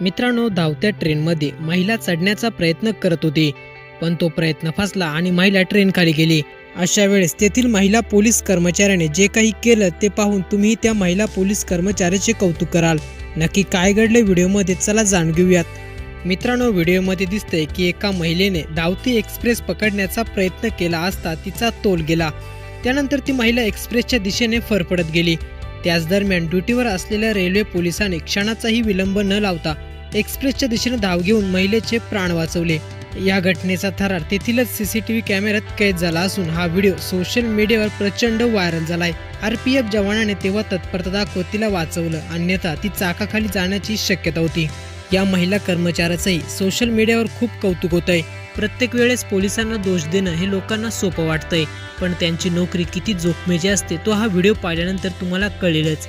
मित्रांनो धावत्या ट्रेनमध्ये महिला चढण्याचा प्रयत्न करत होती पण तो प्रयत्न फसला आणि महिला ट्रेन खाली गेली. अशा वेळेस तेथील महिला पोलीस कर्मचाऱ्याने जे काही केलं ते पाहून तुम्ही त्या महिला पोलीस कर्मचाऱ्याचे कौतुक कराल. नक्की काय घडले व्हिडिओमध्ये चला जाणून घेऊयात. मित्रांनो व्हिडिओमध्ये दिसतंय की एका महिलेने धावती एक्सप्रेस पकडण्याचा प्रयत्न केला असता तिचा तोल गेला. त्यानंतर ती महिला एक्सप्रेसच्या दिशेने फरफडत गेली. त्याच दरम्यान ड्युटीवर असलेल्या रेल्वे पोलिसांनी क्षणाचाही विलंब न लावता एक्सप्रेसच्या दिशेने धाव घेऊन महिलेचे प्राण वाचवले. या घटनेचा थरार. तेथीलच सीसीटीव्ही कॅमेऱ्यात कैद झाला असून हा व्हिडिओ सोशल मीडियावर प्रचंड व्हायरल झालाय. आरपीएफ जवानाने तेव्हा तत्परता दाखवत तिला वाचवलं. अन्यथा ती चाकाखाली जाण्याची शक्यता होती. या महिला कर्मचाऱ्याचंही सोशल मीडियावर खूप कौतुक होत आहे प्रत्येक वेळेस पोलिसांना दोष देणं हे लोकांना सोपं वाटतंय. पण त्यांची नोकरी किती जोखमीची असते तो हा व्हिडिओ पाहिल्यानंतर तुम्हाला कळेलच.